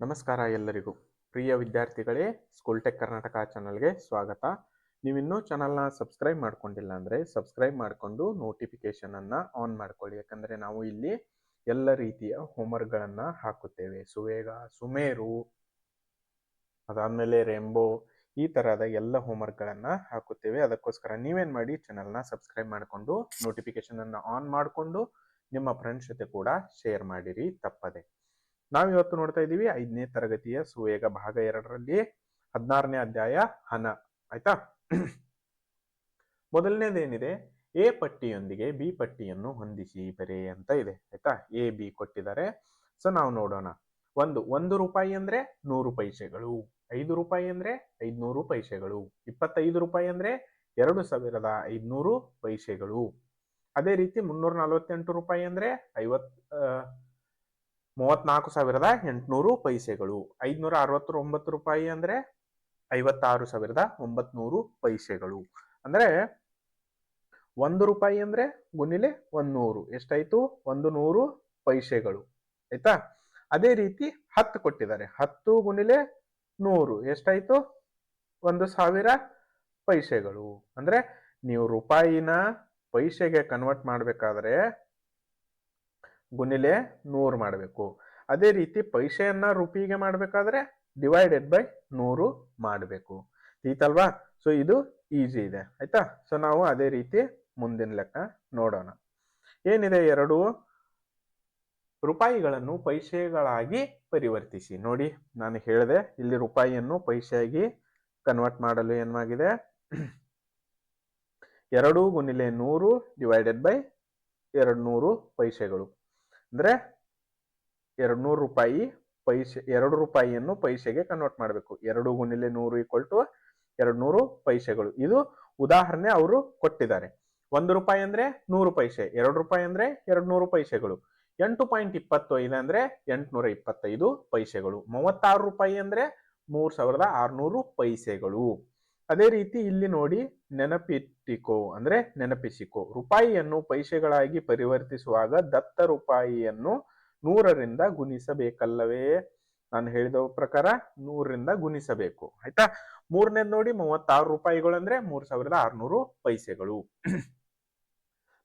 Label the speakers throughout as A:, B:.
A: ನಮಸ್ಕಾರ ಎಲ್ಲರಿಗೂ. ಪ್ರಿಯ ವಿದ್ಯಾರ್ಥಿಗಳೇ, ಸ್ಕೂಲ್ ಟೆಕ್ ಕರ್ನಾಟಕ ಚಾನಲ್ಗೆ ಸ್ವಾಗತ. ನೀವಿನ್ನೂ ಚಾನಲ್ನ ಸಬ್ಸ್ಕ್ರೈಬ್ ಮಾಡ್ಕೊಂಡಿಲ್ಲ ಅಂದರೆ ಸಬ್ಸ್ಕ್ರೈಬ್ ಮಾಡಿಕೊಂಡು ನೋಟಿಫಿಕೇಷನನ್ನು ಆನ್ ಮಾಡ್ಕೊಳ್ಳಿ. ಯಾಕಂದರೆ ನಾವು ಇಲ್ಲಿ ಎಲ್ಲ ರೀತಿಯ ಹೋಮ್ವರ್ಕ್ಗಳನ್ನು ಹಾಕುತ್ತೇವೆ. ಸುವೇಗ, ಸುಮೇರು, ಅದಾದಮೇಲೆ ರೆಂಬೋ ಈ ಥರದ ಎಲ್ಲ ಹೋಮ್ವರ್ಕ್ಗಳನ್ನು ಹಾಕುತ್ತೇವೆ. ಅದಕ್ಕೋಸ್ಕರ ನೀವೇನು ಮಾಡಿ ಚಾನಲ್ನ ಸಬ್ಸ್ಕ್ರೈಬ್ ಮಾಡಿಕೊಂಡು ನೋಟಿಫಿಕೇಷನನ್ನು ಆನ್ ಮಾಡಿಕೊಂಡು ನಿಮ್ಮ ಫ್ರೆಂಡ್ಸ್ ಜೊತೆ ಕೂಡ ಶೇರ್ ಮಾಡಿರಿ. ತಪ್ಪದೆ. ನಾವಿವತ್ತು ನೋಡ್ತಾ ಇದ್ದೀವಿ ಐದನೇ ತರಗತಿಯ ಸುವೇಗ ಭಾಗ ಎರಡರಲ್ಲಿ ಹದಿನಾರನೇ ಅಧ್ಯಾಯ ಹಣ ಆಯ್ತಾ? ಮೊದಲನೇದೇನಿದೆ? ಎ ಪಟ್ಟಿಯೊಂದಿಗೆ ಬಿ ಪಟ್ಟಿಯನ್ನು ಹೊಂದಿಸಿ ಬರೆ ಅಂತ ಇದೆ, ಆಯ್ತಾ? ಎ, ಬಿ ಕೊಟ್ಟಿದ್ದಾರೆ. ಸೊ ನಾವು ನೋಡೋಣ. ಒಂದು ಒಂದು ರೂಪಾಯಿ ಅಂದ್ರೆ ನೂರು ಪೈಸೆಗಳು, ಐದು ರೂಪಾಯಿ ಅಂದ್ರೆ ಐದ್ನೂರು ಪೈಸೆಗಳು, ಇಪ್ಪತ್ತೈದು ರೂಪಾಯಿ ಅಂದ್ರೆ ಎರಡು ಸಾವಿರದ ಐದ್ನೂರು ಪೈಸೆಗಳು. ಅದೇ ರೀತಿ ಮುನ್ನೂರ ನಲವತ್ತೆಂಟು ರೂಪಾಯಿ ಅಂದ್ರೆ ಐವತ್ ಮೂವತ್ನಾಲ್ಕು ಸಾವಿರದ ಎಂಟುನೂರು ಪೈಸೆಗಳು. ಐದ್ನೂರ ಅರವತ್ತೊಂಬತ್ತು ರೂಪಾಯಿ ಅಂದ್ರೆ ಐವತ್ತಾರು ಸಾವಿರದ ಒಂಬತ್ನೂರು ಪೈಸೆಗಳು. ಅಂದ್ರೆ ಒಂದು ರೂಪಾಯಿ ಅಂದ್ರೆ ಗುಣಿಲೆ ಒಂದು ನೂರು ಎಷ್ಟಾಯ್ತು? ಒಂದು ನೂರು ಪೈಸೆಗಳು. ಆಯ್ತಾ? ಅದೇ ರೀತಿ ಹತ್ತು ಕೊಟ್ಟಿದ್ದಾರೆ. ಹತ್ತು ಗುಣಿಲೆ ನೂರು. ಎಷ್ಟಾಯಿತು? ಒಂದು ಸಾವಿರ ಪೈಸೆಗಳು. ಅಂದ್ರೆ ನೀವು ರೂಪಾಯಿನ ಪೈಸೆಗೆ ಕನ್ವರ್ಟ್ ಮಾಡ್ಬೇಕಾದ್ರೆ ಗುಣಿಲೆ ನೂರು ಮಾಡಬೇಕು. ಅದೇ ರೀತಿ ಪೈಸೆಯನ್ನ ರೂಪಿಗೆ ಮಾಡಬೇಕಾದ್ರೆ ಡಿವೈಡೆಡ್ ಬೈ ನೂರು ಮಾಡಬೇಕು. ಈತಲ್ವಾ ಸೊ ಇದು ಈಸಿ ಇದೆ. ಆಯ್ತಾ? ಸೊ ನಾವು ಅದೇ ರೀತಿ ಮುಂದಿನ ಲೆಕ್ಕ ನೋಡೋಣ. ಏನಿದೆ ಎರಡು? ರೂಪಾಯಿಗಳನ್ನು ಪೈಸೆಗಳಾಗಿ ಪರಿವರ್ತಿಸಿ. ನೋಡಿ, ನಾನು ಹೇಳಿದೆ, ಇಲ್ಲಿ ರೂಪಾಯಿಯನ್ನು ಪೈಸೆಯಾಗಿ ಕನ್ವರ್ಟ್ ಮಾಡಲು ಏನಾಗಿದೆ ಎರಡು ಗುಣಿಲೆ ನೂರು ಡಿವೈಡೆಡ್ ಬೈ ಎರಡು ನೂರು ಪೈಸೆಗಳು. ಅಂದ್ರೆ ಎರಡು ನೂರು ರೂಪಾಯಿ ಪೈಸೆ, ಎರಡು ರೂಪಾಯಿಯನ್ನು ಪೈಸೆಗೆ ಕನ್ವರ್ಟ್ ಮಾಡಬೇಕು. ಎರಡು ಗುಣಿಲೆ ನೂರು ಈಕ್ವಲ್ ಟು ಎರಡು ನೂರು ಪೈಸೆಗಳು. ಇದು ಉದಾಹರಣೆ ಅವರು ಕೊಟ್ಟಿದ್ದಾರೆ. ಒಂದು ರೂಪಾಯಿ ಅಂದ್ರೆ ನೂರು ಪೈಸೆ, ಎರಡು ರೂಪಾಯಿ ಅಂದ್ರೆ ಎರಡು ನೂರು ಪೈಸೆಗಳು. ಎಂಟು ಪಾಯಿಂಟ್ ಇಪ್ಪತ್ತು ಐದು ಅಂದ್ರೆ ಎಂಟುನೂರ ಇಪ್ಪತ್ತೈದು ಪೈಸೆಗಳು. ಮೂವತ್ತಾರು ರೂಪಾಯಿ ಅಂದ್ರೆ ಮೂರ್ ಸಾವಿರದ ಆರ್ನೂರು ಪೈಸೆಗಳು. ಅದೇ ರೀತಿ ಇಲ್ಲಿ ನೋಡಿ ನೆನಪಿಟ್ಟಿಕೋ ಅಂದ್ರೆ ನೆನಪಿಸಿಕೋ. ರೂಪಾಯಿಯನ್ನು ಪೈಸೆಗಳಾಗಿ ಪರಿವರ್ತಿಸುವಾಗ ದತ್ತ ರೂಪಾಯಿಯನ್ನು ನೂರರಿಂದ ಗುಣಿಸಬೇಕಲ್ಲವೇ? ನಾನು ಹೇಳಿದ ಪ್ರಕಾರ ನೂರರಿಂದ ಗುಣಿಸಬೇಕು. ಆಯ್ತಾ? ಮೂರನೇದ್ ನೋಡಿ ಮೂವತ್ತಾರು ರೂಪಾಯಿಗಳು ಅಂದ್ರೆ ಮೂರ್ ಸಾವಿರದ ಆರ್ನೂರು ಪೈಸೆಗಳು.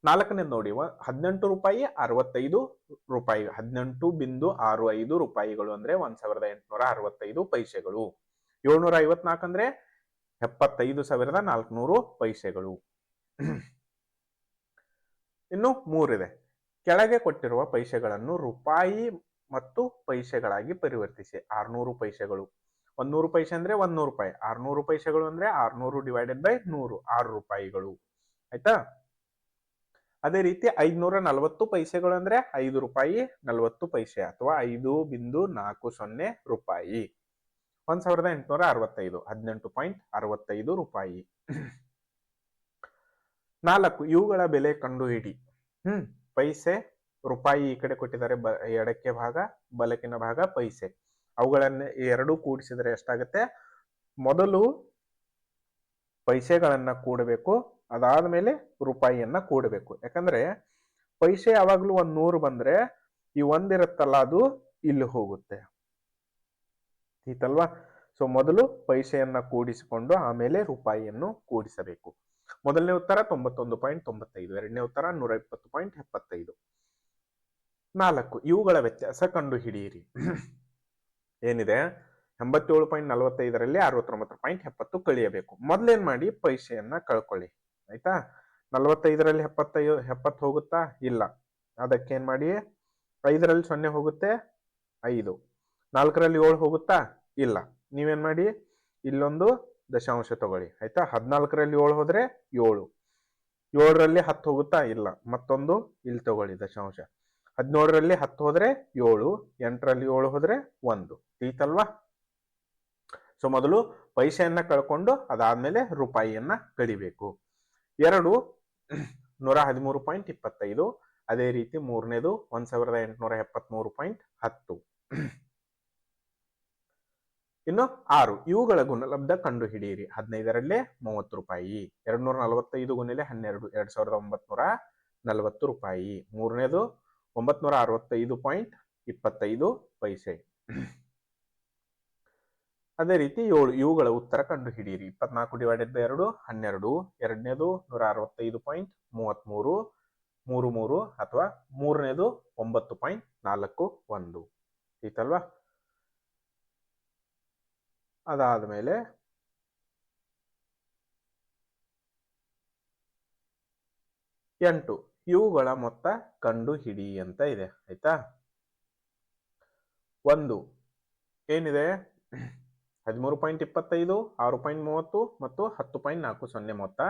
A: ನಾಲ್ಕನೇದು ನೋಡಿ ಹದಿನೆಂಟು ರೂಪಾಯಿ ಅರವತ್ತೈದು ರೂಪಾಯಿ, ಹದಿನೆಂಟು ಬಿಂದು ಆರು ಐದು ರೂಪಾಯಿಗಳು ಅಂದ್ರೆ ಒಂದ್ ಸಾವಿರದ ಎಂಟುನೂರ ಅರವತ್ತೈದು ಪೈಸೆಗಳು. ಏಳ್ನೂರ ಐವತ್ನಾಲ್ಕು ಅಂದ್ರೆ ಎಪ್ಪತ್ತೈದು ಸಾವಿರದ ನಾಲ್ಕುನೂರು ಪೈಸೆಗಳು. ಇನ್ನು ಮೂರಿದೆ. ಕೆಳಗೆ ಕೊಟ್ಟಿರುವ ಪೈಸೆಗಳನ್ನು ರೂಪಾಯಿ ಮತ್ತು ಪೈಸೆಗಳಾಗಿ ಪರಿವರ್ತಿಸಿ. ಆರ್ನೂರು ಪೈಸೆಗಳು. ಒಂದೂರು ಪೈಸೆ ಅಂದ್ರೆ ಒಂದೂರು ರೂಪಾಯಿ. ಆರ್ನೂರು ಪೈಸೆಗಳು ಅಂದ್ರೆ ಆರ್ನೂರು ಡಿವೈಡೆಡ್ ಬೈ ನೂರು. ಆರು ರೂಪಾಯಿಗಳು. ಆಯ್ತಾ? ಅದೇ ರೀತಿ ಐದ್ನೂರ ನಲವತ್ತು ಪೈಸೆಗಳು ಅಂದ್ರೆ ಐದು ರೂಪಾಯಿ ನಲವತ್ತು ಪೈಸೆ ಅಥವಾ ಐದು ಬಿಂದು ನಾಲ್ಕು ಸೊನ್ನೆ ರೂಪಾಯಿ. ಒಂದ್ ಸಾವಿರದ ಎಂಟುನೂರ ಅರವತ್ತೈದು, ಹದಿನೆಂಟು ಪಾಯಿಂಟ್ ಅರವತ್ತೈದು ರೂಪಾಯಿ. ನಾಲ್ಕು, ಇವುಗಳ ಬೆಲೆ ಕಂಡುಹಿಡಿ. ಹ್ಮ್, ಪೈಸೆ, ರೂಪಾಯಿ ಈ ಕಡೆ ಕೊಟ್ಟಿದ್ದಾರೆ, ಬ, ಎಡಕ್ಕೆ ಭಾಗ ಬಲಕಿನ ಭಾಗ, ಪೈಸೆ. ಅವುಗಳನ್ನ ಎರಡೂ ಕೂಡಿಸಿದರೆ ಎಷ್ಟಾಗುತ್ತೆ? ಮೊದಲು ಪೈಸೆಗಳನ್ನ ಕೂಡಬೇಕು ಅದಾದ ಮೇಲೆ ರೂಪಾಯಿಯನ್ನ ಕೂಡಬೇಕು. ಯಾಕಂದ್ರೆ ಪೈಸೆ ಯಾವಾಗ್ಲೂ ಒಂದ್ ನೂರು ಬಂದ್ರೆ ಈ ಒಂದಿರುತ್ತಲ್ಲ, ಅದು ಇಲ್ಲಿ ಹೋಗುತ್ತೆ. ಈತಲ್ವಾ ಸೊ ಮೊದಲು ಪೈಸೆಯನ್ನ ಕೂಡಿಸಿಕೊಂಡು ಆಮೇಲೆ ರೂಪಾಯಿಯನ್ನು ಕೂಡಿಸಬೇಕು. ಮೊದಲನೇ ಉತ್ತರ ತೊಂಬತ್ತೊಂದು ಪಾಯಿಂಟ್ ತೊಂಬತ್ತೈದು, ಎರಡನೇ ಉತ್ತರ ನೂರ ಇಪ್ಪತ್ತು ಪಾಯಿಂಟ್ ಎಪ್ಪತ್ತೈದು. ನಾಲ್ಕು, ಇವುಗಳ ವ್ಯತ್ಯಾಸ ಕಂಡು ಹಿಡಿಯಿರಿ ಏನಿದೆ? ಎಂಬತ್ತೇಳು ಪಾಯಿಂಟ್ ನಲವತ್ತೈದರಲ್ಲಿ ಅರವತ್ತೊಂಬತ್ತು ಪಾಯಿಂಟ್ ಎಪ್ಪತ್ತು ಕಳಿಯಬೇಕು. ಮೊದಲೇನ್ ಮಾಡಿ? ಪೈಸೆಯನ್ನ ಕಳ್ಕೊಳ್ಳಿ. ಆಯ್ತಾ? ನಲವತ್ತೈದರಲ್ಲಿ ಎಪ್ಪತ್ತೈದು, ಎಪ್ಪತ್ತು ಹೋಗುತ್ತಾ? ಇಲ್ಲ. ಅದಕ್ಕೇನ್ ಮಾಡಿ ಐದರಲ್ಲಿ ಸೊನ್ನೆ ಹೋಗುತ್ತೆ? ಐದು. ನಾಲ್ಕರಲ್ಲಿ ಏಳು ಹೋಗುತ್ತಾ? ಇಲ್ಲ. ನೀವೇನ್ ಮಾಡಿ? ಇಲ್ಲೊಂದು ದಶಾಂಶ ತಗೊಳ್ಳಿ. ಆಯ್ತಾ? ಹದಿನಾಲ್ಕರಲ್ಲಿ ಏಳು ಹೋದ್ರೆ ಏಳು. ಏಳರಲ್ಲಿ ಹತ್ತು ಹೋಗುತ್ತಾ? ಇಲ್ಲ. ಮತ್ತೊಂದು ಇಲ್ಲಿ ತಗೊಳ್ಳಿ ದಶಾಂಶ. ಹದಿನೇಳರಲ್ಲಿ ಹತ್ತು ಹೋದ್ರೆ ಏಳು. ಎಂಟರಲ್ಲಿ ಏಳು ಹೋದ್ರೆ ಒಂದು. ಈತಲ್ವಾ ಸೊ ಮೊದಲು ಪೈಸೆಯನ್ನ ಕಳ್ಕೊಂಡು ಅದಾದ್ಮೇಲೆ ರೂಪಾಯಿಯನ್ನ ಕಡಿಬೇಕು. ಎರಡು, ನೂರ ಹದಿಮೂರು ಪಾಯಿಂಟ್ ಇಪ್ಪತ್ತೈದು. ಅದೇ ರೀತಿ ಮೂರನೇದು, ಒಂದ್ ಸಾವಿರದ ಎಂಟುನೂರ ಎಪ್ಪತ್ಮೂರು ಪಾಯಿಂಟ್ ಹತ್ತು. ಇನ್ನು ಆರು, ಇವುಗಳ ಗುಣಲಬ್ಧ ಕಂಡು ಹಿಡಿಯಿರಿ ಹದಿನೈದರಲ್ಲೇ ಮೂವತ್ತು ರೂಪಾಯಿ ಎರಡ್ ನೂರ ನಲವತ್ತೈದು ಗುಣಿಲೆ ಹನ್ನೆರಡು ಎರಡ್ ಸಾವಿರದ ಒಂಬತ್ನೂರ ನಲವತ್ತು ರೂಪಾಯಿ. ಮೂರನೇದು ಒಂಬತ್ನೂರ ಅರವತ್ತೈದು ಪಾಯಿಂಟ್ ಇಪ್ಪತ್ತೈದು ಪೈಸೆ. ಅದೇ ರೀತಿ ಏಳು, ಇವುಗಳ ಉತ್ತರ ಕಂಡು ಹಿಡಿಯಿರಿ ಇಪ್ಪತ್ನಾಲ್ಕು ಡಿವೈಡೆಡ್ ಬೈ ಎರಡು, ಹನ್ನೆರಡು. ಎರಡನೇದು ನೂರ ಅರವತ್ತೈದು ಪಾಯಿಂಟ್ ಮೂವತ್ತ್ಮೂರು ಮೂರು ಮೂರು ಅಥವಾ ಮೂರನೇದು, ಒಂಬತ್ತು ಪಾಯಿಂಟ್ ನಾಲ್ಕು ಒಂದು. ಐತಲ್ವಾ? ಅದಾದ ಮೇಲೆ ಎಂಟು, ಇವುಗಳ ಮೊತ್ತ ಕಂಡು ಹಿಡಿ ಅಂತ ಇದೆ, ಆಯ್ತಾ? ಒಂದು, ಏನಿದೆ? ಹದಿಮೂರು ಪಾಯಿಂಟ್ ಇಪ್ಪತ್ತೈದು, ಆರು ಪಾಯಿಂಟ್ ಮೂವತ್ತು ಮತ್ತು ಹತ್ತು ಪಾಯಿಂಟ್ ನಾಲ್ಕು ಸೊನ್ನೆ ಮೊತ್ತ,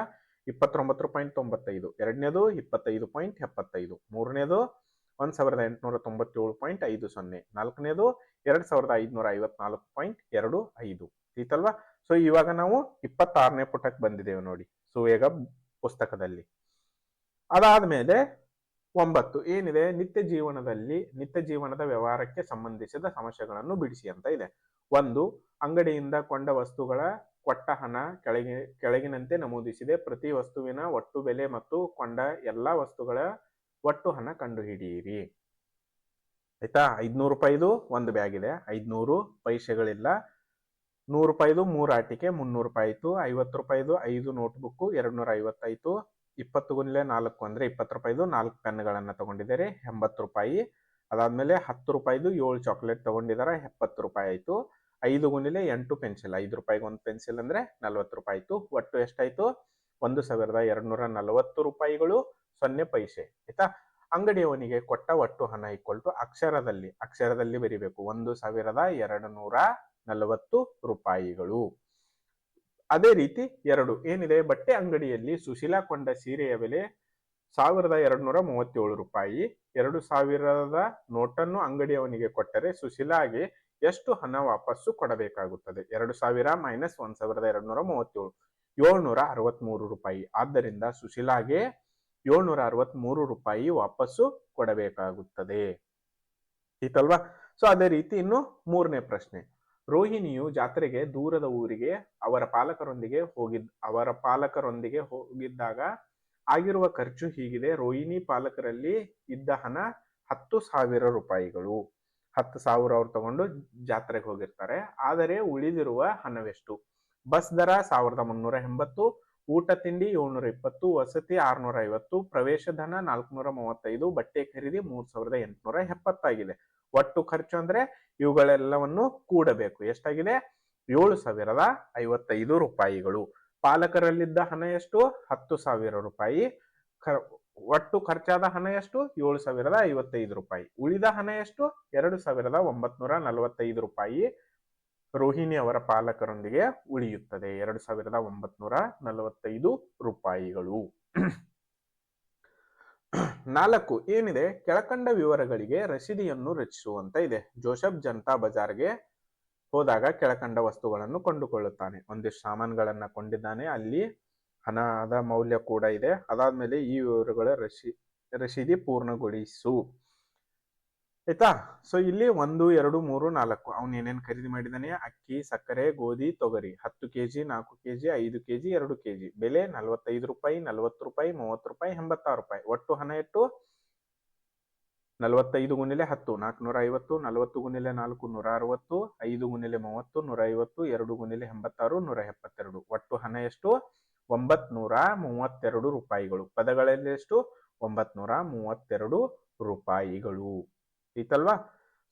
A: ಇಪ್ಪತ್ತೊಂಬತ್ತು ಪಾಯಿಂಟ್ ತೊಂಬತ್ತೈದು. ಎರಡನೇದು ಇಪ್ಪತ್ತೈದು ಪಾಯಿಂಟ್ ಎಪ್ಪತ್ತೈದು. ಮೂರನೇದು ಒಂದ್ ಸಾವಿರದ ಎಂಟುನೂರ ತೊಂಬತ್ತೇಳು ಪಾಯಿಂಟ್ ಐದು ಸೊನ್ನೆ. ನಾಲ್ಕನೇದು ಎರಡು ಸಾವಿರದ ಐದುನೂರ ಐವತ್ನಾಲ್ಕು ಪಾಯಿಂಟ್ ಎರಡು ಐದು. ಸೊ ಇವಾಗ ನಾವು ಇಪ್ಪತ್ತಾರನೇ ಪುಟಕ್ಕೆ ಬಂದಿದ್ದೇವೆ ನೋಡಿ. ಸುವೇಗ ಪುಸ್ತಕದಲ್ಲಿ. ಅದಾದ ಮೇಲೆ ಒಂಬತ್ತು. ಏನಿದೆ? ನಿತ್ಯ ಜೀವನದಲ್ಲಿ, ನಿತ್ಯ ಜೀವನದ ವ್ಯವಹಾರಕ್ಕೆ ಸಂಬಂಧಿಸಿದ ಸಮಸ್ಯೆಗಳನ್ನು ಬಿಡಿಸಿ ಅಂತ ಇದೆ. ಒಂದು, ಅಂಗಡಿಯಿಂದ ಕೊಂಡ ವಸ್ತುಗಳ ಕೊಟ್ಟ ಹಣ ಕೆಳಗೆ, ಕೆಳಗಿನಂತೆ ನಮೂದಿಸಿದೆ. ಪ್ರತಿ ವಸ್ತುವಿನ ಒಟ್ಟು ಬೆಲೆ ಮತ್ತು ಕೊಂಡ ಎಲ್ಲಾ ವಸ್ತುಗಳ ಒಟ್ಟು ಹಣ ಕಂಡುಹಿಡಿಯಿರಿ. ಆಯ್ತಾ? ಐದ್ನೂರು ರೂಪಾಯಿದು ಒಂದು ಬ್ಯಾಗ್ ಇದೆ ಐದ್ನೂರು ಪೈಸೆಗಳಿಲ್ಲ. ನೂರು ರೂಪಾಯಿದು ಮೂರು ಆಟಿಕೆ, ಮುನ್ನೂರು ರೂಪಾಯಿ ಆಯ್ತು ಐವತ್ತು ರೂಪಾಯಿದು ಐದು ನೋಟ್ಬುಕ್ ಎರಡು ನೂರ ಐವತ್ತಾಯ್ತು ಇಪ್ಪತ್ತು ಗುಣಿಲೆ ನಾಲ್ಕು ಅಂದ್ರೆ ಇಪ್ಪತ್ತು ರೂಪಾಯಿದು ನಾಲ್ಕು ಪೆನ್ಗಳನ್ನು ತಗೊಂಡಿದ್ದಾರೆ. ಎಂಬತ್ತು ರೂಪಾಯಿ. ಅದಾದ್ಮೇಲೆ ಹತ್ತು ರೂಪಾಯಿದು ಏಳು ಚಾಕ್ಲೇಟ್ ತಗೊಂಡಿದ್ದಾರೆ ಎಪ್ಪತ್ತು ರೂಪಾಯಿ ಆಯ್ತು. ಐದು ಗುಣಿಲೆ ಎಂಟು ಪೆನ್ಸಿಲ್. ಐದು ರೂಪಾಯಿಗೆ ಒಂದು ಪೆನ್ಸಿಲ್ ಅಂದ್ರೆ ನಲ್ವತ್ತು ರೂಪಾಯಿ ಆಯ್ತು ಒಟ್ಟು ಎಷ್ಟಾಯ್ತು? ಒಂದು ಸಾವಿರದ ಎರಡು ನೂರ ನಲವತ್ತು ರೂಪಾಯಿಗಳು. ಸೊನ್ನೆ ಪೈಸೆ, ಆಯ್ತಾ? ಅಂಗಡಿಯವನಿಗೆ ಕೊಟ್ಟ ಒಟ್ಟು ಹಣ ಈಕ್ವಲ್ ಟು ಅಕ್ಷರದಲ್ಲಿ ಅಕ್ಷರದಲ್ಲಿ ಬರಿಬೇಕು. ಒಂದು ಸಾವಿರದ ಎರಡು ನೂರ ನಲವತ್ತು ರೂಪಾಯಿಗಳು. ಅದೇ ರೀತಿ ಎರಡು, ಏನಿದೆ? ಬಟ್ಟೆ ಅಂಗಡಿಯಲ್ಲಿ ಸುಶೀಲಾ ಕೊಂಡ ಸೀರೆಯ ಬೆಲೆ ಸಾವಿರದ ಎರಡುನೂರ ಮೂವತ್ತೇಳು ರೂಪಾಯಿ. ಎರಡು ಸಾವಿರದ ನೋಟನ್ನು ಅಂಗಡಿಯವನಿಗೆ ಕೊಟ್ಟರೆ ಸುಶೀಲಾಗೆ ಎಷ್ಟು ಹಣ ವಾಪಸ್ಸು ಕೊಡಬೇಕಾಗುತ್ತದೆ? ಎರಡು ಸಾವಿರ ಮೈನಸ್ ಒಂದ್ ಸಾವಿರದ ಎರಡುನೂರ ಮೂವತ್ತೇಳು, ಏಳ್ನೂರ ಅರವತ್ಮೂರು ರೂಪಾಯಿ. ಆದ್ದರಿಂದ ಸುಶೀಲಾಗೆ ಏಳ್ನೂರ ಅರವತ್ಮೂರು ರೂಪಾಯಿ ವಾಪಸ್ಸು ಕೊಡಬೇಕಾಗುತ್ತದೆ. ಈತಲ್ವಾ ಸೊ ಅದೇ ರೀತಿ ಇನ್ನು ಮೂರನೇ ಪ್ರಶ್ನೆ. ರೋಹಿಣಿಯು ಜಾತ್ರೆಗೆ ದೂರದ ಊರಿಗೆ ಅವರ ಪಾಲಕರೊಂದಿಗೆ ಹೋಗಿದ್, ಅವರ ಪಾಲಕರೊಂದಿಗೆ ಹೋಗಿದ್ದಾಗ ಆಗಿರುವ ಖರ್ಚು ಹೀಗಿದೆ. ರೋಹಿಣಿ ಪಾಲಕರಲ್ಲಿ ಇದ್ದ ಹಣ ಹತ್ತು ಸಾವಿರ ರೂಪಾಯಿಗಳು. ಹತ್ತು ಸಾವಿರ ಅವ್ರು ತಗೊಂಡು ಜಾತ್ರೆಗೆ ಹೋಗಿರ್ತಾರೆ. ಆದರೆ ಉಳಿದಿರುವ ಹಣವೆಷ್ಟು? ಬಸ್ ದರ ಸಾವಿರದ ಮುನ್ನೂರ ಎಂಬತ್ತು ಊಟ ತಿಂಡಿ ಏಳ್ನೂರ ಇಪ್ಪತ್ತು, ವಸತಿ ಆರ್ನೂರ ಐವತ್ತು, ಪ್ರವೇಶ ಧನ ನಾಲ್ಕುನೂರ ಮೂವತ್ತೈದು, ಬಟ್ಟೆ ಖರೀದಿ ಮೂರ್ ಸಾವಿರದ ಎಂಟುನೂರ ಎಪ್ಪತ್ತಾಗಿದೆ. ಒಟ್ಟು ಖರ್ಚು ಅಂದ್ರೆ ಇವುಗಳೆಲ್ಲವನ್ನು ಕೂಡಬೇಕು. ಎಷ್ಟಾಗಿದೆ? ಏಳು ಸಾವಿರದ ಐವತ್ತೈದು ರೂಪಾಯಿಗಳು. ಪಾಲಕರಲ್ಲಿದ್ದ ಹಣ ಎಷ್ಟು? ಹತ್ತು ಸಾವಿರ ರೂಪಾಯಿ. ಒಟ್ಟು ಖರ್ಚಾದ ಹಣ ಎಷ್ಟು? ಏಳು ಸಾವಿರದ ಐವತ್ತೈದು ರೂಪಾಯಿ. ಉಳಿದ ಹಣ ಎಷ್ಟು? ಎರಡು ಸಾವಿರದ ಒಂಬತ್ನೂರ ನಲವತ್ತೈದು ರೂಪಾಯಿ. ರೋಹಿಣಿ ಅವರ ಪಾಲಕರೊಂದಿಗೆ ಉಳಿಯುತ್ತದೆ. ಎರಡು ಸಾವಿರದ ಒಂಬತ್ನೂರ ನಲವತ್ತೈದು ರೂಪಾಯಿಗಳು. ನಾಲ್ಕು, ಏನಿದೆ? ಕೆಳಕಂಡ ವಿವರಗಳಿಗೆ ರಸೀದಿಯನ್ನು ರಚಿಸುವಂತ ಇದೆ. ಜೋಸೆಫ್ ಜನತಾ ಬಜಾರ್ಗೆ ಹೋದಾಗ ಕೆಳಕಂಡ ವಸ್ತುಗಳನ್ನು ಕೊಂಡುಕೊಳ್ಳುತ್ತಾನೆ. ಒಂದಿಷ್ಟು ಸಾಮಾನುಗಳನ್ನ ಕೊಂಡಿದ್ದಾನೆ. ಅಲ್ಲಿ ಹಣದ ಮೌಲ್ಯ ಕೂಡ ಇದೆ. ಅದಾದ್ಮೇಲೆ ಈ ವಿವರಗಳ ರಶಿ ರಸೀದಿ ಪೂರ್ಣಗೊಳಿಸು. ಆಯ್ತಾ? ಸೊ ಇಲ್ಲಿ ಒಂದು, ಎರಡು, ಮೂರು, ನಾಲ್ಕು. ಅವನು ಏನೇನ್ ಖರೀದಿ ಮಾಡಿದಾನೆ? ಅಕ್ಕಿ, ಸಕ್ಕರೆ, ಗೋಧಿ, ತೊಗರಿ. ಹತ್ತು ಕೆಜಿ, ನಾಲ್ಕು ಕೆ ಜಿ ಐದು ಕೆ ಜಿ ಎರಡು ಕೆಜಿ. ಬೆಲೆ ನಲವತ್ತೈದು ರೂಪಾಯಿ, ನಲವತ್ತು ರೂಪಾಯಿ, ಮೂವತ್ತು ರೂಪಾಯಿ, ಎಂಬತ್ತಾರು ರೂಪಾಯಿ. ಒಟ್ಟು ಹಣ ಎಷ್ಟು? ನಲವತ್ತೈದು ಗುಣಿಲೆ ಹತ್ತು. ನಾಲ್ಕುನೂರ ಐವತ್ತು ನಲವತ್ತು ಗುಣಿಲೆ ನಾಲ್ಕು ನೂರ ಅರವತ್ತು ಐದು ಗುಣಿಲೆ ಮೂವತ್ತು ನೂರ ಐವತ್ತು ಎರಡು ಗುಣಿಲೆ ಎಂಬತ್ತಾರು ನೂರ ಎಪ್ಪತ್ತೆರಡು ಒಟ್ಟು ಹಣ ಎಷ್ಟು? ಒಂಬತ್ ನೂರ ಮೂವತ್ತೆರಡು ರೂಪಾಯಿಗಳು. ಪದಗಳಲ್ಲಿ ಎಷ್ಟು? ಒಂಬತ್ ನೂರ ಮೂವತ್ತೆರಡು ರೂಪಾಯಿಗಳು. ಐತಲ್ವಾ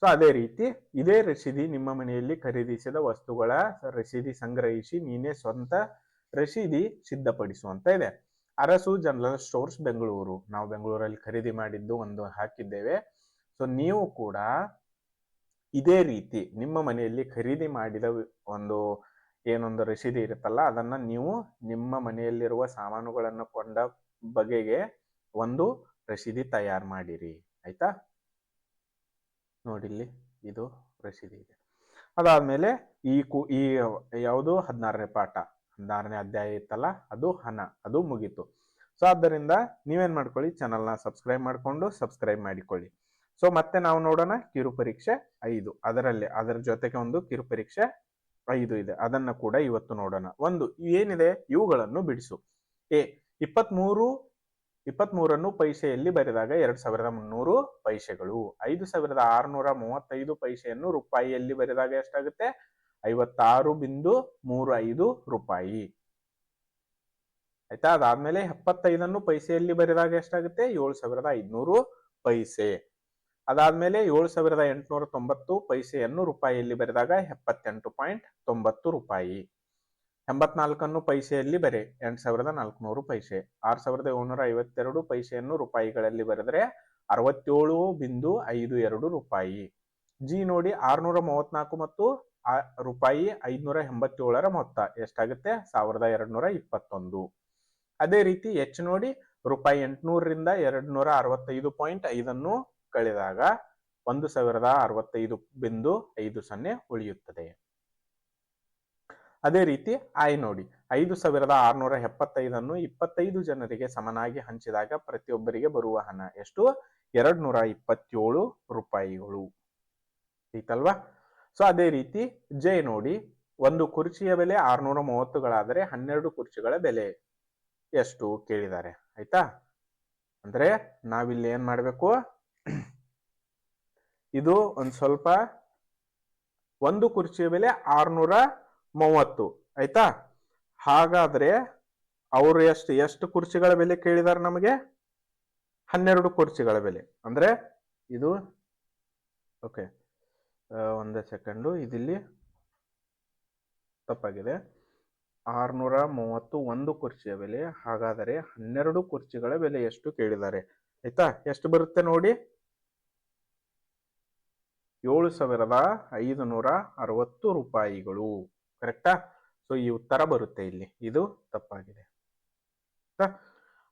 A: ಸೊ ಅದೇ ರೀತಿ ಇದೇ ರಸೀದಿ ನಿಮ್ಮ ಮನೆಯಲ್ಲಿ ಖರೀದಿಸಿದ ವಸ್ತುಗಳ ರಸೀದಿ ಸಂಗ್ರಹಿಸಿ ನೀನೇ ಸ್ವಂತ ರಸೀದಿ ಸಿದ್ಧಪಡಿಸುವಂತ ಇದೆ. Arasu general stores Bengaluru. ನಾವು ಬೆಂಗಳೂರಲ್ಲಿ ಖರೀದಿ ಮಾಡಿದ್ದು ಒಂದು ಹಾಕಿದ್ದೇವೆ. ಸೊ ನೀವು ಕೂಡ ಇದೇ ರೀತಿ ನಿಮ್ಮ ಮನೆಯಲ್ಲಿ ಖರೀದಿ ಮಾಡಿದ ಒಂದು ಏನೊಂದು ರಸೀದಿ ಇರುತ್ತಲ್ಲ, ಅದನ್ನ ನೀವು ನಿಮ್ಮ ಮನೆಯಲ್ಲಿರುವ ಸಾಮಾನುಗಳನ್ನು ಕೊಂಡ ಬಗೆಗೆ ಒಂದು ರಸೀದಿ ತಯಾರು ಮಾಡಿರಿ. ಆಯ್ತಾ? ನೋಡಿಲ್ಲಿ ಇದು ರಸೀದಿ ಇದೆ. ಅದಾದ್ಮೇಲೆ ಈ ಕು, ಈ ಯಾವುದು ಹದಿನಾರನೇ ಪಾಠ, ಹದಿನಾರನೇ ಅಧ್ಯಾಯ ಇತ್ತಲ್ಲ, ಅದು ಹಣ ಅದು ಮುಗೀತು. ಸೊ ಆದ್ದರಿಂದ ನೀವೇನು ಮಾಡ್ಕೊಳ್ಳಿ ಚಾನಲ್ನ ಸಬ್ಸ್ಕ್ರೈಬ್ ಮಾಡಿಕೊಂಡು ಸಬ್ಸ್ಕ್ರೈಬ್ ಮಾಡಿಕೊಳ್ಳಿ. ಸೊ ಮತ್ತೆ ನಾವು ನೋಡೋಣ ಕಿರು ಪರೀಕ್ಷೆ ಐದು. ಅದರಲ್ಲಿ, ಅದರ ಜೊತೆಗೆ ಒಂದು ಕಿರು ಪರೀಕ್ಷೆ ಐದು ಇದೆ. ಅದನ್ನ ಕೂಡ ಇವತ್ತು ನೋಡೋಣ. ಒಂದು, ಏನಿದೆ? ಇವುಗಳನ್ನು ಬಿಡಿಸು. ಎ, ಇಪ್ಪತ್ಮೂರು ಇಪ್ಪತ್ಮೂರನ್ನು ಪೈಸೆಯಲ್ಲಿ ಬರೆದಾಗ ಎರಡ್ ಸಾವಿರದ ಮುನ್ನೂರು ಪೈಸೆಗಳು. ಐದು ಸಾವಿರದ ಆರುನೂರ ಮೂವತ್ತೈದು ಪೈಸೆಯನ್ನು ರೂಪಾಯಿಯಲ್ಲಿ ಬರೆದಾಗ ಎಷ್ಟಾಗುತ್ತೆ? ಐವತ್ತಾರು ಬಿಂದು ಮೂರು ಐದು ರೂಪಾಯಿ. ಆಯ್ತಾ? ಅದಾದ್ಮೇಲೆ ಎಪ್ಪತ್ತೈದನ್ನು ಪೈಸೆಯಲ್ಲಿ ಬರೆದಾಗ ಎಷ್ಟಾಗುತ್ತೆ? ಏಳು ಸಾವಿರದ ಐದ್ನೂರು ಪೈಸೆ. ಅದಾದ್ಮೇಲೆ ಏಳು ಸಾವಿರದ ಎಂಟುನೂರ ತೊಂಬತ್ತು ಪೈಸೆಯನ್ನು ರೂಪಾಯಿಯಲ್ಲಿ ಬರೆದಾಗ ಎಪ್ಪತ್ತೆಂಟು ಪಾಯಿಂಟ್ ತೊಂಬತ್ತು ರೂಪಾಯಿ. ಎಂಬತ್ನಾಲ್ಕನ್ನು ಪೈಸೆಯಲ್ಲಿ ಬರೆ ಎಂಟು ಸಾವಿರದ ನಾಲ್ಕುನೂರು ಪೈಸೆ. ಆರು ಸಾವಿರದ ಏಳ್ನೂರ ಐವತ್ತೆರಡು ಪೈಸೆಯನ್ನು ರೂಪಾಯಿಗಳಲ್ಲಿ ಬರೆದರೆ ಅರವತ್ತೇಳು ಬಿಂದು ಐದು ಎರಡು ರೂಪಾಯಿ. ಜಿ ನೋಡಿ ಆರ್ನೂರ ಮೂವತ್ನಾಲ್ಕು ಮತ್ತು ರೂಪಾಯಿ ಐದುನೂರ ಎಂಬತ್ತೇಳರ ಮೊತ್ತ ಎಷ್ಟಾಗುತ್ತೆ? ಸಾವಿರದ ಎರಡುನೂರ ಇಪ್ಪತ್ತೊಂದು ಅದೇ ರೀತಿ ಎಚ್ ನೋಡಿ ರೂಪಾಯಿ ಎಂಟುನೂರರಿಂದ ಎರಡುನೂರ ಅರವತ್ತೈದು ಪಾಯಿಂಟ್ ಐದನ್ನು ಕಳೆದಾಗ ಒಂದು ಸಾವಿರದ ಅರವತ್ತೈದು ಬಿಂದು ಐದು ಸೊನ್ನೆ ಉಳಿಯುತ್ತದೆ. ಅದೇ ರೀತಿ ಐ ನೋಡಿ, ಐದು ಸಾವಿರದ ಆರುನೂರ ಎಪ್ಪತ್ತೈದನ್ನು ಇಪ್ಪತ್ತೈದು ಜನರಿಗೆ ಸಮನಾಗಿ ಹಂಚಿದಾಗ ಪ್ರತಿಯೊಬ್ಬರಿಗೆ ಬರುವ ಹಣ ಎಷ್ಟು? ಎರಡ್ ನೂರ ಇಪ್ಪತ್ತೇಳು ರೂಪಾಯಿಗಳು. ಐತಲ್ವಾ? ಸೊ ಅದೇ ರೀತಿ ಜೆ ನೋಡಿ, ಒಂದು ಕುರ್ಚಿಯ ಬೆಲೆ ಆರ್ನೂರ ಮೂವತ್ತುಗಳಾದರೆ ಹನ್ನೆರಡು ಕುರ್ಚಿಗಳ ಬೆಲೆ ಎಷ್ಟು ಕೇಳಿದ್ದಾರೆ. ಆಯ್ತಾ? ಅಂದ್ರೆ ನಾವಿಲ್ಲಿ ಏನ್ ಮಾಡಬೇಕು? ಇದು ಒಂದ್ ಸ್ವಲ್ಪ, ಒಂದು ಕುರ್ಚಿಯ ಬೆಲೆ ಆರ್ನೂರ ಮೂವತ್ತು. ಆಯ್ತಾ? ಹಾಗಾದ್ರೆ ಅವರು ಎಷ್ಟು ಎಷ್ಟು ಕುರ್ಚಿಗಳ ಬೆಲೆ ಕೇಳಿದಾರೆ ನಮಗೆ? ಹನ್ನೆರಡು ಕುರ್ಚಿಗಳ ಬೆಲೆ. ಅಂದ್ರೆ ಇದು ಓಕೆ ಒಂದೇ ಸೆಕೆಂಡು ಇದಿಲ್ಲಿ ತಪ್ಪಾಗಿದೆ. ಆರ್ನೂರ ಮೂವತ್ತು ಒಂದು ಕುರ್ಚಿಯ ಬೆಲೆ. ಹಾಗಾದರೆ ಹನ್ನೆರಡು ಕುರ್ಚಿಗಳ ಬೆಲೆ ಎಷ್ಟು ಕೇಳಿದ್ದಾರೆ ಆಯ್ತಾ? ಎಷ್ಟು ಬರುತ್ತೆ ನೋಡಿ? ಏಳು ಸಾವಿರದ ಐದು ನೂರ ಅರವತ್ತು ರೂಪಾಯಿಗಳು. ಕರೆಕ್ಟಾ ಸೊ ಈ ಉತ್ತರ ಬರುತ್ತೆ ಇಲ್ಲಿ. ಇದು ತಪ್ಪಾಗಿದೆ?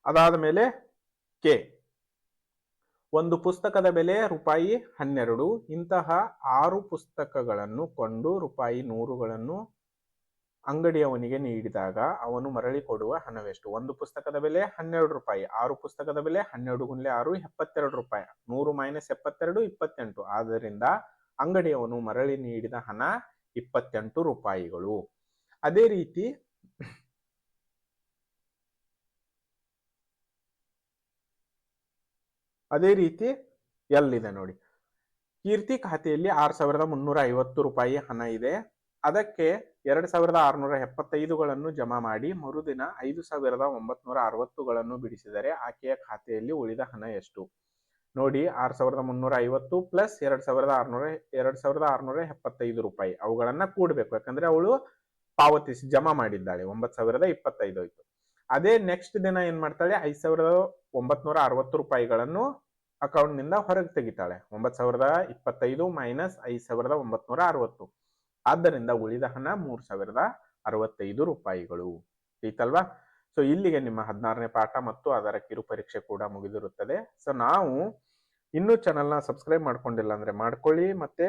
A: ಅದಾದ ಮೇಲೆ ಕೆ ಒಂದು ಪುಸ್ತಕದ ಬೆಲೆ ರೂಪಾಯಿ ಹನ್ನೆರಡು. ಇಂತಹ ಆರು ಪುಸ್ತಕಗಳನ್ನು ಕೊಂಡು ರೂಪಾಯಿ ನೂರುಗಳನ್ನು ಅಂಗಡಿಯವನಿಗೆ ನೀಡಿದಾಗ ಅವನು ಮರಳಿ ಕೊಡುವ ಹಣವೆಷ್ಟು? ಒಂದು ಪುಸ್ತಕದ ಬೆಲೆ ಹನ್ನೆರಡು ರೂಪಾಯಿ, ಆರು ಪುಸ್ತಕದ ಬೆಲೆ ಹನ್ನೆರಡು ಗುಂಡ್ಲೆ ಆರು, ಎಪ್ಪತ್ತೆರಡು ರೂಪಾಯಿ. ನೂರು ಮೈನಸ್ ಎಪ್ಪತ್ತೆರಡು, ಇಪ್ಪತ್ತೆಂಟು. ಆದ್ದರಿಂದ ಅಂಗಡಿಯವನು ಮರಳಿ ನೀಡಿದ ಹಣ ಇಪ್ಪತ್ತೆಂಟು ರೂಪಾಯಿಗಳು. ಅದೇ ರೀತಿ ಅದೇ ರೀತಿ ಎಲ್ಲಿದೆ ನೋಡಿ. ಕೀರ್ತಿ ಖಾತೆಯಲ್ಲಿ ಆರ್ ಸಾವಿರದ ಮುನ್ನೂರ ಐವತ್ತು ರೂಪಾಯಿ ಹಣ ಇದೆ. ಅದಕ್ಕೆ ಎರಡ್ ಸಾವಿರದ ಆರುನೂರ ಎಪ್ಪತ್ತೈದುಗಳನ್ನು ಜಮಾ ಮಾಡಿ ಮರುದಿನ ಐದು ಸಾವಿರದ ಒಂಬತ್ನೂರ ಅರವತ್ತುಗಳನ್ನು ಬಿಡಿಸಿದರೆ ಆಕೆಯ ಖಾತೆಯಲ್ಲಿ ಉಳಿದ ಹಣ ಎಷ್ಟು? ನೋಡಿ ಆರ್ ಸಾವಿರದ ಮುನ್ನೂರ ಐವತ್ತು ಪ್ಲಸ್ ಎರಡ್ ಸಾವಿರದ ಆರುನೂರ, ಎರಡ್ ಸಾವಿರದ ಆರುನೂರ ಎಪ್ಪತ್ತೈದು ರೂಪಾಯಿ. ಅವುಗಳನ್ನ ಕೂಡಬೇಕು. ಯಾಕಂದ್ರೆ ಅವಳು ಪಾವತಿಸಿ, ಜಮಾ ಮಾಡಿದ್ದಾಳೆ. ಒಂಬತ್ ಸಾವಿರದ ಇಪ್ಪತ್ತೈದು ಆಯ್ತು. ಅದೇ ನೆಕ್ಸ್ಟ್ ದಿನ ಏನ್ ಮಾಡ್ತಾಳೆ? ಐದ್ ಸಾವಿರದ ಒಂಬತ್ನೂರ ಅರವತ್ತು ರೂಪಾಯಿಗಳನ್ನು ಅಕೌಂಟ್ನಿಂದ ಹೊರಗೆ ತೆಗಿತಾಳೆ. ಒಂಬತ್ ಸಾವಿರದ ಇಪ್ಪತ್ತೈದು ಮೈನಸ್ ಐದ್ ಸಾವಿರದ ಒಂಬತ್ನೂರ ಅರವತ್ತು. ಆದ್ದರಿಂದ ಉಳಿದ ಹಣ ಮೂರ್ ಸಾವಿರದ ಅರವತ್ತೈದು ರೂಪಾಯಿಗಳು. ಆಯ್ತಲ್ವಾ? ಸೊ ಇಲ್ಲಿಗೆ ನಿಮ್ಮ ಹದಿನಾರನೇ ಪಾಠ ಮತ್ತು ಅದರ ಕಿರು ಪರೀಕ್ಷೆ ಕೂಡ ಮುಗಿದಿರುತ್ತದೆ. ಸೊ ನಾವು ಇನ್ನೂ ಚಾನಲ್ನ ಸಬ್ಸ್ಕ್ರೈಬ್ ಮಾಡ್ಕೊಂಡಿಲ್ಲ ಅಂದ್ರೆ ಮಾಡ್ಕೊಳ್ಳಿ ಮತ್ತೆ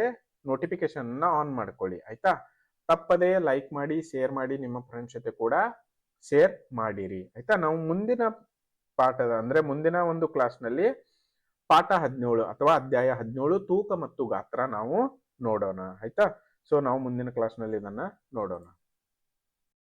A: ನೋಟಿಫಿಕೇಶನ್ ಆನ್ ಮಾಡ್ಕೊಳ್ಳಿ, ಆಯ್ತಾ? ತಪ್ಪದೇ ಲೈಕ್ ಮಾಡಿ ಶೇರ್ ಮಾಡಿ, ನಿಮ್ಮ ಫ್ರೆಂಡ್ಸ್ ಜೊತೆ ಕೂಡ ಶೇರ್ ಮಾಡಿರಿ, ಆಯ್ತಾ? ನಾವು ಮುಂದಿನ ಪಾಠದ ಅಂದ್ರೆ ಮುಂದಿನ ಒಂದು ಕ್ಲಾಸ್ನಲ್ಲಿ ಪಾಠ ಹದಿನೇಳು ಅಥವಾ ಅಧ್ಯಾಯ ಹದಿನೇಳು, ತೂಕ ಮತ್ತು ಗಾತ್ರ ನಾವು ನೋಡೋಣ, ಆಯ್ತಾ? ಸೊ ನಾವು ಮುಂದಿನ ಕ್ಲಾಸ್ನಲ್ಲಿ ಇದನ್ನು ನೋಡೋಣ.